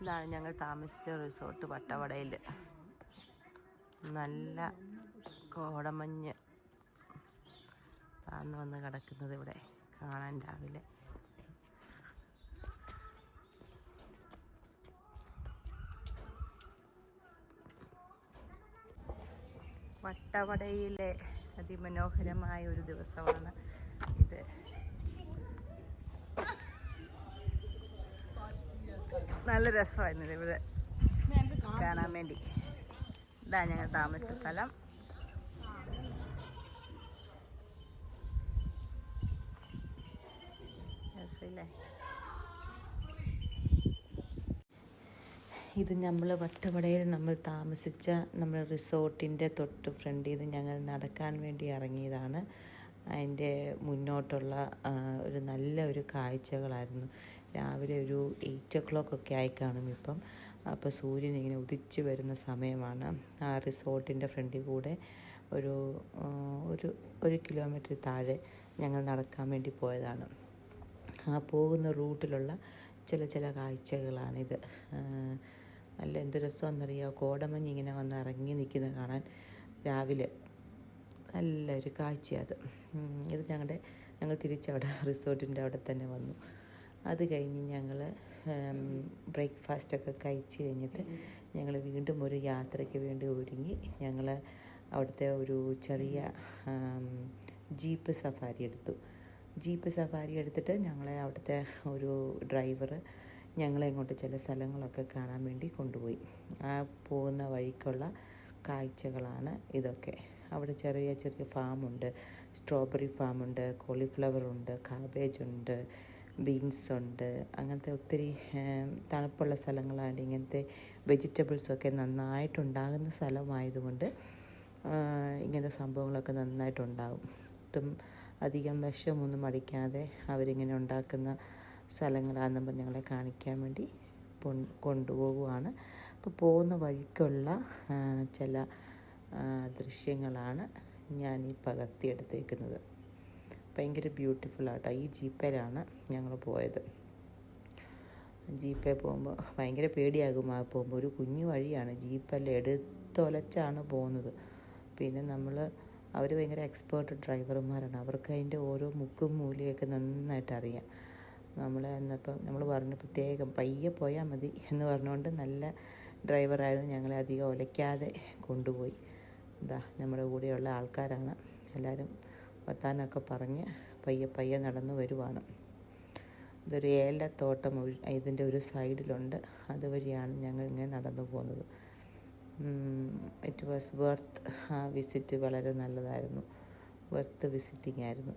ഇതാണ് ഞങ്ങൾ താമസിച്ച റിസോർട്ട് വട്ടവടയിൽ നല്ല കോടമഞ്ഞ് താന്ന് വന്ന് കിടക്കുന്നത് ഇവിടെ കാണാൻ രാവിലെ. വട്ടവടയിലെ അതിമനോഹരമായ ഒരു ദിവസമാണ് ഇത്. നല്ല രസമായിരുന്നു ഇവിടെ കാണാൻ വേണ്ടി. ഇതാ ഞങ്ങൾ താമസിച്ച സ്ഥലം. ഇത് നമ്മൾ വട്ടവടയിൽ നമ്മൾ താമസിച്ച നമ്മൾ റിസോർട്ടിന്റെ തൊട്ട് ഫ്രണ്ടിൽ നിന്ന് ഞങ്ങൾ നടക്കാൻ വേണ്ടി ഇറങ്ങിയതാണ്. അതിന്റെ മുന്നോട്ടുള്ള ഒരു നല്ല ഒരു കാഴ്ചകളായിരുന്നു. രാവിലെ ഒരു എയ്റ്റ് ഒ ക്ലോക്ക് ഒക്കെ ആയി കാണും ഇപ്പം. അപ്പോൾ സൂര്യൻ ഇങ്ങനെ ഉദിച്ച് വരുന്ന സമയമാണ്. ആ റിസോർട്ടിന്റെ ഫ്രണ്ടിൽ കൂടെ ഒരു ഒരു ഒരു കിലോമീറ്റർ താഴെ ഞങ്ങൾ നടക്കാൻ വേണ്ടി പോയതാണ്. ആ പോകുന്ന റൂട്ടിലുള്ള ചില ചില കാഴ്ചകളാണിത്. നല്ല എന്ത് രസമെന്നറിയാം കോടമഞ്ഞ് ഇങ്ങനെ വന്ന് ഇറങ്ങി നിൽക്കുന്ന കാണാൻ രാവിലെ നല്ലൊരു കാഴ്ചയത് ഇത് ഞങ്ങളുടെ ഞങ്ങൾ തിരിച്ചവിടെ റിസോർട്ടിന്റെ അവിടെ തന്നെ വന്നു. അത് കഴിഞ്ഞ് ഞങ്ങൾ ബ്രേക്ക്ഫാസ്റ്റൊക്കെ കഴിച്ച് കഴിഞ്ഞിട്ട് ഞങ്ങൾ വീണ്ടും ഒരു യാത്രയ്ക്ക് വേണ്ടി ഒരുങ്ങി. ഞങ്ങൾ അവിടുത്തെ ഒരു ചെറിയ ജീപ്പ് സഫാരി എടുത്തു. ജീപ്പ് സഫാരി എടുത്തിട്ട് ഞങ്ങളെ അവിടുത്തെ ഒരു ഡ്രൈവർ ഞങ്ങളെ ഇങ്ങോട്ട് ചില സ്ഥലങ്ങളൊക്കെ കാണാൻ വേണ്ടി കൊണ്ടുപോയി. ആ പോകുന്ന വഴിക്കുള്ള കാഴ്ചകളാണ് ഇതൊക്കെ. അവിടെ ചെറിയ ചെറിയ ഫാമുണ്ട്. സ്ട്രോബെറി ഫാമുണ്ട് കോളിഫ്ലവർ ഉണ്ട് കാബേജ് ഉണ്ട് ബീൻസ് ഉണ്ട് അങ്ങനത്തെ ഒത്തിരി തണുപ്പുള്ള സ്ഥലങ്ങളാണ് ഇങ്ങനത്തെ വെജിറ്റബിൾസൊക്കെ നന്നായിട്ടുണ്ടാകുന്ന സ്ഥലമായതുകൊണ്ട് ഇങ്ങനത്തെ സംഭവങ്ങളൊക്കെ നന്നായിട്ടുണ്ടാകും. ഒട്ടും അധികം വിഷമൊന്നും അടിക്കാതെ അവരിങ്ങനെ ഉണ്ടാക്കുന്ന സ്ഥലങ്ങളാണെന്ന് പറഞ്ഞ് ഞങ്ങളെ കാണിക്കാൻ വേണ്ടി കൊണ്ടുപോകുവാണ് അപ്പോൾ പോകുന്ന വഴിക്കുള്ള ചില ദൃശ്യങ്ങളാണ് ഞാൻ ഈ പകർത്തിയെടുത്തേക്കുന്നത് ഭയങ്കര ബ്യൂട്ടിഫുൾ ആട്ടോ. ഈ ജീപ്പയിലാണ് ഞങ്ങൾ പോയത്. ജീപ്പേ പോകുമ്പോൾ ഭയങ്കര പേടിയാകും. ആ പോകുമ്പോൾ ഒരു കുഞ്ഞു വഴിയാണ്. ജീപ്പെല്ലാം എടുത്തൊലച്ചാണ് പോകുന്നത്. പിന്നെ നമ്മൾ അവർ ഭയങ്കര എക്സ്പേർട്ട് ഡ്രൈവർമാരാണ് അവർക്ക് അതിന്റെ ഓരോ മുക്കും മൂലയൊക്കെ നന്നായിട്ട് അറിയാം. നമ്മൾ എന്നപ്പം നമ്മൾ പറഞ്ഞു പ്രത്യേകം പയ്യെ പോയാൽ മതി എന്ന് പറഞ്ഞുകൊണ്ട് നല്ല ഡ്രൈവറായിരുന്നു ഞങ്ങളെ അധികം ഒലയ്ക്കാതെ കൊണ്ടുപോയി. ഇതാ നമ്മുടെ കൂടെയുള്ള ആൾക്കാരാണ്. എല്ലാവരും വർത്താനമൊക്കെ പറഞ്ഞ് പയ്യെ പയ്യെ നടന്നു വരുവാണ്. ഇതൊരു ഏലത്തോട്ടം ഇതിന്റെ ഒരു സൈഡിലുണ്ട്. അതുവഴിയാണ് ഞങ്ങൾ ഇങ്ങനെ നടന്നു പോകുന്നത്. It was worth a visit വളരെ നല്ലതായിരുന്നു. വർത്ത് വിസിറ്റിംഗ് ആയിരുന്നു.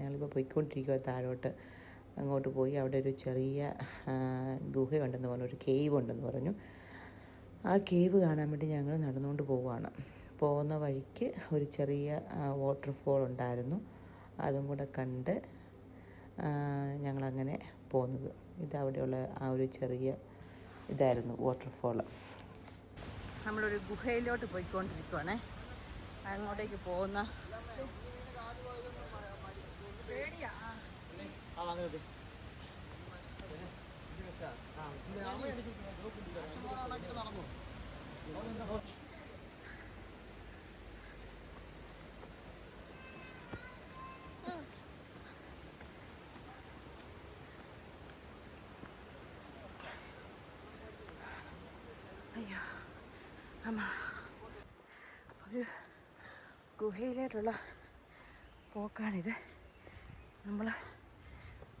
ഞങ്ങളിപ്പോൾ പോയിക്കൊണ്ടിരിക്കുക താഴോട്ട്. അങ്ങോട്ട് പോയി അവിടെ ഒരു ചെറിയ ഗുഹയുണ്ടെന്ന് പറഞ്ഞു ഒരു കേവ് ഉണ്ടെന്ന് പറഞ്ഞു. ആ കേവ് കാണാൻ വേണ്ടി ഞങ്ങൾ നടന്നുകൊണ്ട് പോവുകയാണ്. പോകുന്ന വഴിക്ക് ഒരു ചെറിയ വാട്ടർഫോൾ ഉണ്ടായിരുന്നു. അതും കൂടെ കണ്ട് ഞങ്ങളങ്ങനെ പോകുന്നത് ഇത് അവിടെയുള്ള ആ ഒരു ചെറിയ ഇതായിരുന്നു വാട്ടർഫോൾ നമ്മളൊരു ഗുഹയിലോട്ട് പോയിക്കൊണ്ടിരിക്കുവാണേ. അങ്ങോട്ടേക്ക് പോകുന്ന അയ്യോ ഒരു ഗുഹയിലോട്ടുള്ള പോക്കാണിത്. നമ്മൾ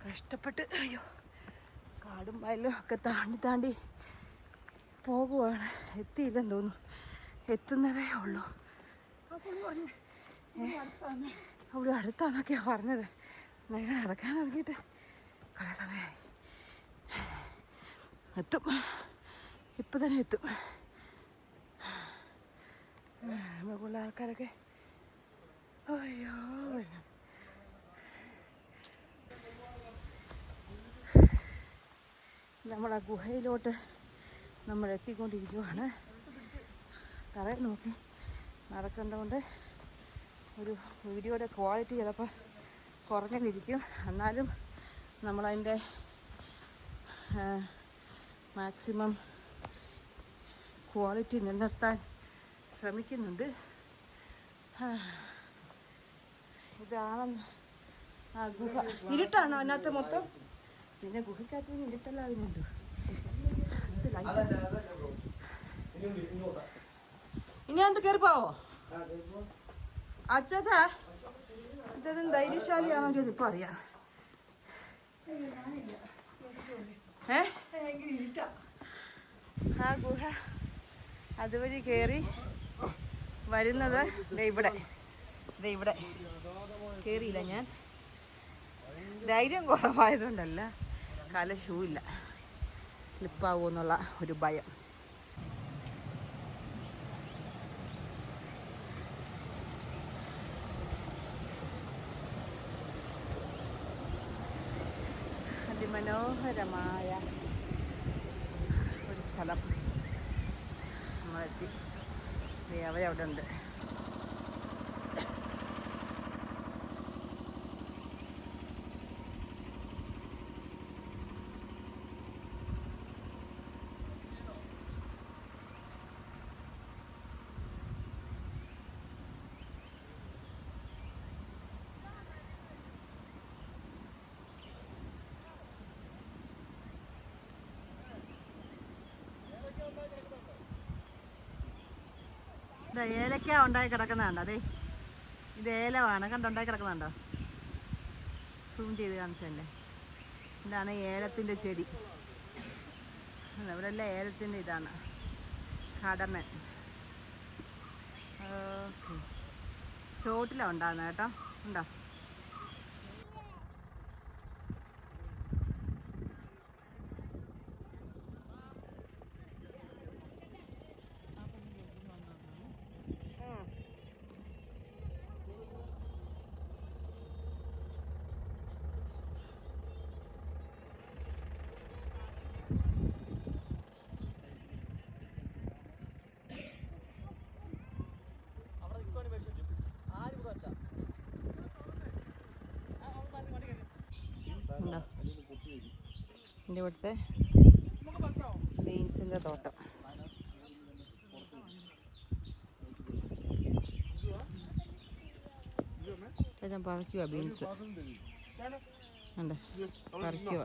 കഷ്ടപ്പെട്ട് അയ്യോ കാടും വയലും ഒക്കെ താണ്ടി താണ്ടി പോകുവാണ്. എത്തിയില്ലെന്ന് തോന്നുന്നു. എത്തുന്നതേ ഉള്ളൂ. അവിടെ അടുത്താന്നൊക്കെയാണ് പറഞ്ഞത്. നിങ്ങൾ നടക്കാൻ തുടങ്ങിയിട്ട് കുറേ സമയമായി. എത്തും. ഇപ്പം തന്നെ എത്തും. നമുക്കുള്ള ആൾക്കാരൊക്കെ അയ്യോ വെള്ളം നമ്മൾ ആ ഗുഹയിലോട്ട് നമ്മൾ എത്തിക്കൊണ്ടിരിക്കുവാണ് തറയിൽ നോക്കി നടക്കേണ്ടതുകൊണ്ട് ഒരു വീഡിയോയുടെ ക്വാളിറ്റി ചിലപ്പോൾ കുറഞ്ഞിരിക്കും. എന്നാലും നമ്മളതിന്റെ മാക്സിമം ക്വാളിറ്റി നിലനിർത്താൻ ശ്രമിക്കുന്നുണ്ട്. ആ. ഇതാണ് ആ ഗുഹ. ഇരുട്ടാണോ അതിനകത്ത് മൊത്തം? പിന്നെ ഗുഹയ്ക്കകത്ത് ഇരുട്ടല്ല ഇത് light. ഇനി എന്ത് കയറി പോവോ? അച്ചാച്ചാ അച്ഛൻ ധൈര്യശാലിയാണോ ചോദിച്ചു ഇപ്പൊ അറിയാം. ഏ? ആ ഗുഹ. അതുവഴി കയറി വരുന്നത് ഇവിടെ. ഇവിടെ. കയറിയില്ല ഞാൻ. ധൈര്യം കുറവായതുകൊണ്ടല്ല. കാല ഷൂ ഇല്ല. സ്ലിപ്പാവുമെന്നുള്ള ഒരു ഭയം. അതിമനോഹരമായ ഒരു സ്ഥലം നമ്മളെത്തി. ദേ അവരവിടെ ഉണ്ട്. ഇതാ ഏലക്ക ഉണ്ടായി കിടക്കുന്നതാണ്ടോ അതെ ഇത് ഏലമാണ് കണ്ടുണ്ടായി കിടക്കുന്നുണ്ടോ? സൂം ചെയ്ത് കാണിച്ചല്ലേ ഇതാണ് ഏലത്തിന്റെ ചെടി. ഏലത്തിന്റെ ഏലത്തിന്റെ ഇതാണ്. കടമൻ. ഓക്കെ. ചോട്ടിലാണ് ഉണ്ടാകുന്നത് കേട്ടോ. ഉണ്ടോ? എന്റെ ഇവിടുത്തെ ബീൻസിന്റെ തോട്ടം. ഞാൻ പറിക്കുക ബീൻസ്. പറിക്കുക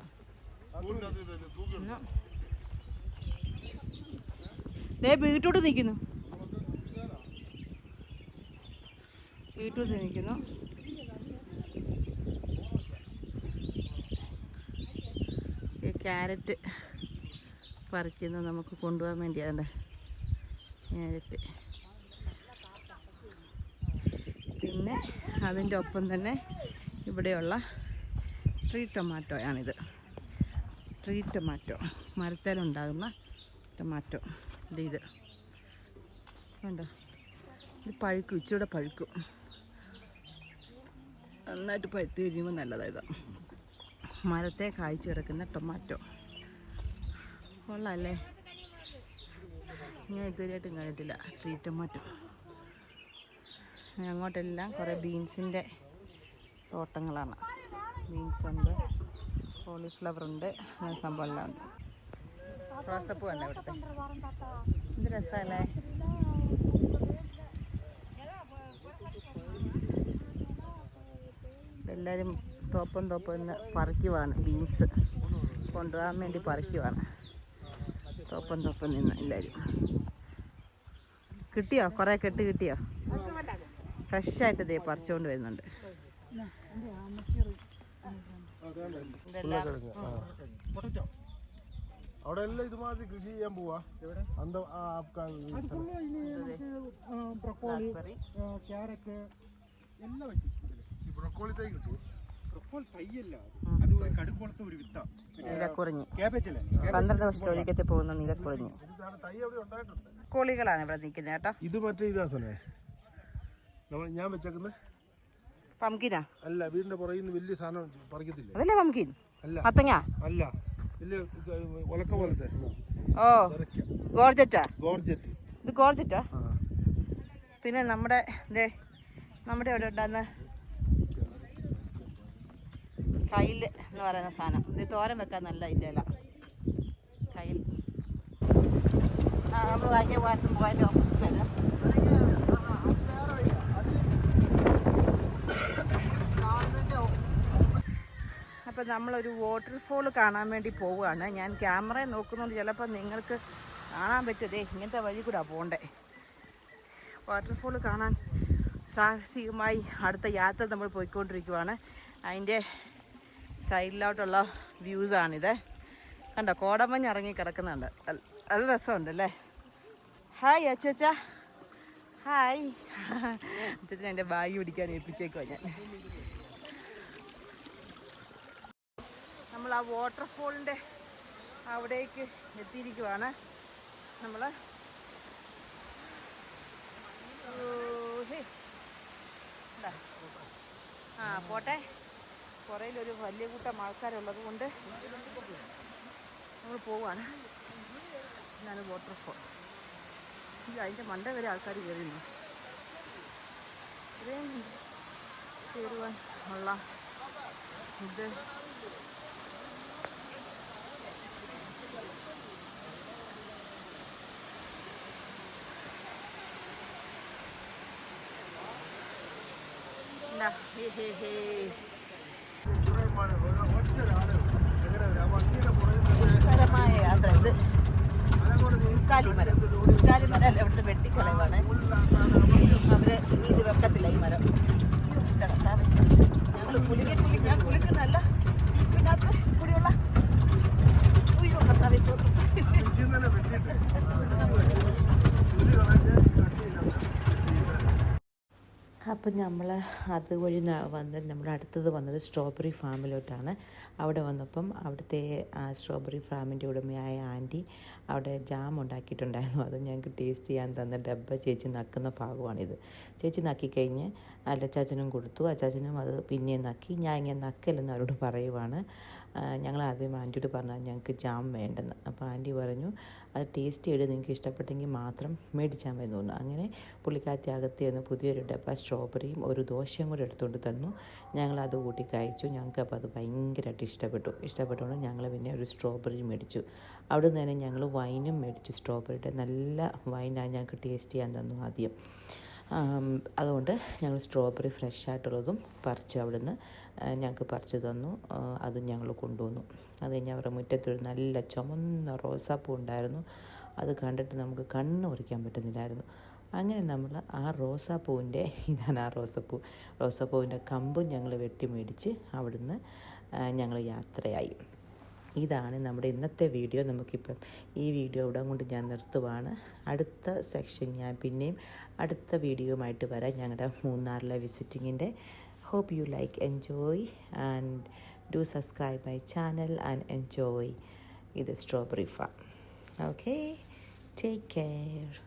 ബീട്രൂട്ട് നിൽക്കുന്നു ബീട്രൂട്ട് നിൽക്കുന്നു ക്യാരറ്റ് പറിക്കുന്നത് നമുക്ക് കൊണ്ടുപോകാൻ വേണ്ടിയാണ് ക്യാരറ്റ്. പിന്നെ അതിന്റെ ഒപ്പം തന്നെ ഇവിടെയുള്ള ട്രീ ടൊമാറ്റോയാണിത്. ട്രീ ടൊമാറ്റോ മരത്തേലുണ്ടാകുന്ന ടൊമാറ്റോ. ഇത് ഇത്. കണ്ടോ? ഇത് പഴുക്കും ഇച്ചിരി പഴുക്കും. നന്നായിട്ട് പഴുത്ത് കഴിയുമ്പോൾ നല്ലതായത് മരത്തെ കായ്ച്ചു കിടക്കുന്ന ടൊമാറ്റോ. കൊള്ളാല്ലേ? ഞാൻ ഇതുവരെയായിട്ടും കണ്ടിട്ടില്ല. ട്രീ ടൊമാറ്റോ അങ്ങോട്ടെല്ലാം കുറേ ബീൻസിന്റെ തോട്ടങ്ങളാണ്. ബീൻസ് ഉണ്ട് കോളിഫ്ലവർ ഉണ്ട് അങ്ങനെ സംഭവമെല്ലാം ഉണ്ട്. റോസപ്പൂ ഉണ്ട് ഇവിടുത്തെ. ഇത് രസമല്ലേ എല്ലാവരും തോപ്പം തോപ്പം നിന്ന് പറിക്കുവാണ് ബീൻസ് കൊണ്ടുപോകാൻ വേണ്ടി പറിക്കുവാണ്. തോപ്പം തോപ്പം നിന്ന് എല്ലാവരും കിട്ടിയോ? കുറേ കെട്ട് കിട്ടിയോ? ഫ്രഷായിട്ട് ഇതേ പറിച്ചുകൊണ്ട് വരുന്നുണ്ട്. ഇതെല്ലാം പൊട്ടറ്റോ അവിടെ എല്ലാം ഇതുമാതിരി കൃഷി ചെയ്യാൻ പോവാ. അന്ത ക്യാരറ്റ് എല്ലാം ബ്രൊക്കോളി തൈ കിട്ടൂ അത്. ഒരു വിത്താ. നീലക്കുറിഞ്ഞി. പന്ത്രണ്ട് പോകുന്ന നീലക്കുറിഞ്ഞി. അവിടെ കോളികളാണ് ഇവിടെ നിൽക്കുന്നത് കേട്ടോ. ഇത് മറ്റേ ഞാൻ പംകിനാ അല്ല വീടിന്റെ പുറകിൽ നിന്ന് വലിയ സാധനം പറിക്കത്തില്ല? അതല്ലേ പംകിൻ അല്ല. മത്തങ്ങ? അല്ല. വലിയ ഇത് ഒലക്ക പോലത്തെ. ഓ. ചെറുക്ക. ഗോർജറ്റാ? ഗോർജറ്റ്. ഇത് ഗോർജറ്റാ? പിന്നെ നമ്മുടെ ദേ നമ്മുടെ ഇവിടെ ഉണ്ടാകുന്ന കയ്യിൽ എന്ന് പറയുന്ന സാധനം. ഇത് തോരം വെക്കാൻ നല്ല ഇതിന്റെ ഇല കയ്യിൽ. ആ നമ്മൾ വാങ്ങിയ പ്രാവശ്യം പോയതിന്റെ തന്നെ അപ്പം നമ്മളൊരു വാട്ടർഫോൾ കാണാൻ വേണ്ടി പോവുകയാണ്. ഞാൻ ക്യാമറ നോക്കുന്നുണ്ട് ചിലപ്പോൾ നിങ്ങൾക്ക് കാണാൻ പറ്റുമതേ ഇങ്ങനത്തെ വഴി കൂടെ പോകണ്ടേ വാട്ടർഫോൾ കാണാൻ സാഹസികമായി അടുത്ത യാത്ര നമ്മൾ പോയിക്കൊണ്ടിരിക്കുവാണ്. അതിന്റെ സൈഡിലോട്ടുള്ള വ്യൂസാണിത്. കണ്ടോ കോടമഞ്ഞ് ഇറങ്ങി കിടക്കുന്നുണ്ട് നല്ല- രസമുണ്ട് അല്ലേ ഹായ് അച്ചച്ച. ഹായ് അച്ചച്ച എന്റെ ബാഗ് പിടിക്കാൻ ഏൽപ്പിച്ചേക്കുവാ ഞാൻ. നമ്മൾ ആ വാട്ടർഫോളിന്റെ അവിടേക്ക് എത്തിയിരിക്കുവാണ്. നമ്മൾ ആ പോട്ടെ. പുറയിലൊരു വലിയ കൂട്ടം ആൾക്കാരുള്ളത് കൊണ്ട് നമ്മൾ പോവാണ്. ഇതാണ് വാട്ടർഫോൾ ഇത് അതിന്റെ മണ്ട വരെ ആൾക്കാർ കയറുന്നു ഇത്രയും കയറുവാൻ ഉള്ള ഇത്. ഹേ ഹേ. പുഷ്കരമായ യാത്ര ഇത് ഉൽക്കാലിമരം ഉൽക്കാലിമരം അല്ല ഇവിടുത്തെ വെട്ടിക്കളവാണ് അവർ ഇത് വെക്കത്തില്ല ഈ മരം. ഞങ്ങൾ കുളിക്ക കുളി ഞാൻ കുളിക്കുന്നല്ല ജീപ്പിനകത്ത് കൂടിയുള്ള ഉയ്യോ കർത്താവേ, അപ്പം നമ്മൾ അതുവഴി വന്ന് നമ്മുടെ അടുത്തത് വന്നത് സ്ട്രോബെറി ഫാമിലോട്ടാണ്. അവിടെ വന്നപ്പം അവിടുത്തെ സ്ട്രോബെറി ഫാമിന്റെ ഉടമയായ ആന്റി അവിടെ ജാം ഉണ്ടാക്കിയിട്ടുണ്ടായിരുന്നു. അത് ഞങ്ങൾക്ക് ടേസ്റ്റ് ചെയ്യാൻ തന്ന ഡബ്ബ ചേച്ചി നക്കുന്ന ഭാഗമാണിത്. ചേച്ചി നക്കിക്കഴിഞ്ഞ് അല്ലച്ചാച്ചനും കൊടുത്തു. അച്ചാച്ചനും അത് പിന്നെയും നക്കി. ഞാൻ ഇങ്ങനെ നക്കല്ലെന്ന് അവരോട് പറയുവാണ്. ഞങ്ങൾ ആദ്യം ആന്റിയോട് പറഞ്ഞാൽ ഞങ്ങൾക്ക് ജാം വേണ്ടെന്ന്. അപ്പോൾ ആന്റി പറഞ്ഞു അത് ടേസ്റ്റ് ചെയ്ത് നിങ്ങൾക്ക് ഇഷ്ടപ്പെട്ടെങ്കിൽ മാത്രം മേടിച്ചാൽ മതി തോന്നുന്നു അങ്ങനെ പുള്ളിക്കാത്തി അകത്ത് നിന്ന് പുതിയൊരു ഡബ്ബ സ്ട്രോബെറിയും ഒരു ദോശയും കൂടെ എടുത്തുകൊണ്ട് തന്നു. ഞങ്ങൾ അത് കൂട്ടി കഴിച്ചു. ഞങ്ങൾക്ക് അപ്പോൾ അത് ഭയങ്കരമായിട്ട് ഇഷ്ടപ്പെട്ടു. ഇഷ്ടപ്പെട്ടുകൊണ്ട് ഞങ്ങൾ പിന്നെ ഒരു സ്ട്രോബെറി മേടിച്ചു. അവിടെ നിന്ന് തന്നെ ഞങ്ങൾ വൈനും മേടിച്ചു സ്ട്രോബെറിയുടെ. നല്ല വൈനാണ് ഞങ്ങൾക്ക് ടേസ്റ്റ് ചെയ്യാൻ തന്നു ആദ്യം. അതുകൊണ്ട് ഞങ്ങൾ സ്ട്രോബെറി ഫ്രഷ് ആയിട്ടുള്ളതും പറിച്ച് അവിടുന്ന് ഞങ്ങൾക്ക് പറിച്ച് തന്നു അതും ഞങ്ങൾ കൊണ്ടുവന്നു. അത് കഴിഞ്ഞ് അവരുടെ മുറ്റത്തൊരു നല്ല ചുമന്ന റോസാപ്പൂ ഉണ്ടായിരുന്നു. അത് കണ്ടിട്ട് നമുക്ക് കണ്ണ് ഉറിക്കാൻ പറ്റുന്നില്ലായിരുന്നു. അങ്ങനെ നമ്മൾ ആ റോസാപ്പൂവിന്റെ ഇതാണ് ആ റോസാപ്പൂ. റോസാപ്പൂവിന്റെ കമ്പും ഞങ്ങൾ വെട്ടി മേടിച്ച് അവിടുന്ന് ഞങ്ങൾ യാത്രയായി. ഇതാണ് നമ്മുടെ ഇന്നത്തെ വീഡിയോ. നമുക്കിപ്പം ഈ വീഡിയോ ഇവിടെ കൊണ്ട് ഞാൻ നിർത്തുവാണ്. അടുത്ത സെക്ഷൻ ഞാൻ പിന്നെയും അടുത്ത വീഡിയോയുമായിട്ട് വരാം. ഞങ്ങളുടെ മൂന്നാറിലെ വിസിറ്റിങ്ങിന്റെ hope you like enjoy and do subscribe my channel and enjoy ഇത് strawberry farm okay take care